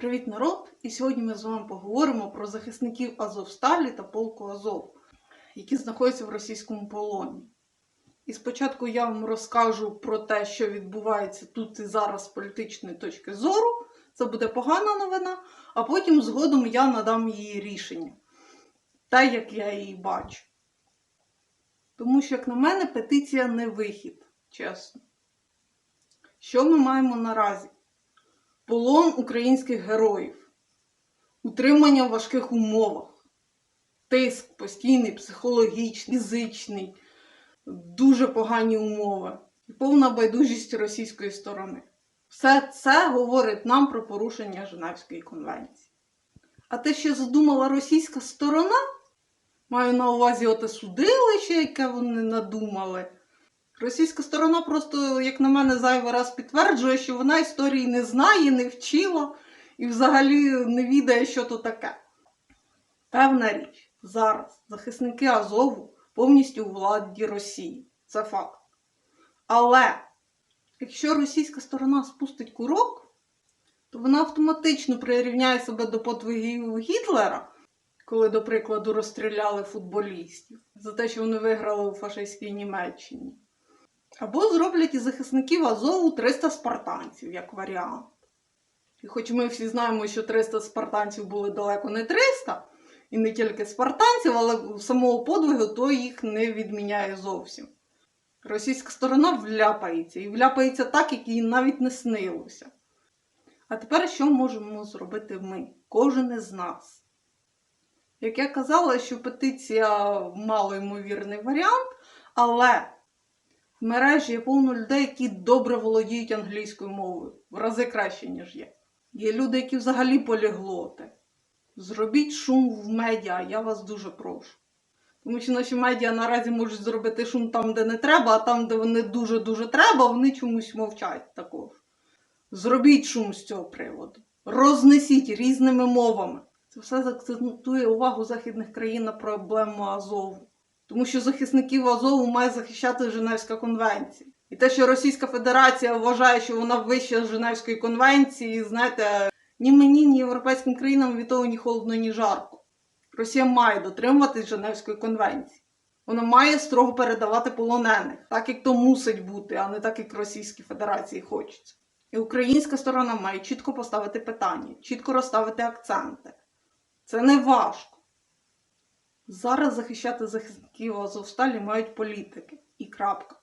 Привіт, народ! І сьогодні ми з вами поговоримо про захисників Азовсталі та полку Азов, які знаходяться в російському полоні. І спочатку я вам розкажу про те, що відбувається тут і зараз з політичної точки зору. Це буде погана новина, а потім згодом я надам її рішення, те, як я її бачу. Тому що, як на мене, петиція не вихід, чесно. Що ми маємо наразі? Полон українських героїв, утримання в важких умовах, тиск постійний, психологічний, фізичний, дуже погані умови і повна байдужість російської сторони. Все це говорить нам про порушення Женевської конвенції. А те, що задумала російська сторона, маю на увазі оте судилище, яке вони надумали. Російська сторона просто, як на мене, зайвий раз підтверджує, що вона історії не знає, не вчила і взагалі не відає, що то таке. Певна річ, зараз захисники Азову повністю у владі Росії. Це факт. Але якщо російська сторона спустить курок, то вона автоматично прирівняє себе до подвигів Гітлера, коли, до прикладу, розстріляли футболістів за те, що вони виграли у фашистській Німеччині. Або зроблять із захисників Азову 300 спартанців, як варіант. І хоч ми всі знаємо, що 300 спартанців були далеко не 300, і не тільки спартанців, але самого подвигу то їх не відміняє зовсім. Російська сторона вляпається, і вляпається так, як їй навіть не снилося. А тепер що можемо зробити ми, кожен із нас? Як я казала, що петиція мало ймовірний варіант, але в мережі є повно людей, які добре володіють англійською мовою, в рази краще, ніж я. Є люди, які взагалі поліглоти. Зробіть шум в медіа, я вас дуже прошу. Тому що наші медіа наразі можуть зробити шум там, де не треба, а там, де вони дуже-дуже треба, вони чомусь мовчать також. Зробіть шум з цього приводу. Рознесіть різними мовами. Це все заакцентує увагу західних країн на проблему Азову. Тому що захисників Азову має захищати Женевська конвенція. І те, що Російська Федерація вважає, що вона вища з Женевської конвенції, знаєте, ні мені, ні європейським країнам від того ні холодно, ні жарко. Росія має дотримуватись Женевської конвенції. Вона має строго передавати полонених, так як то мусить бути, а не так, як Російській Федерації хочеться. І українська сторона має чітко поставити питання, чітко розставити акценти. Це не важко. Зараз захищати захисників Азовсталі мають політики. І крапка.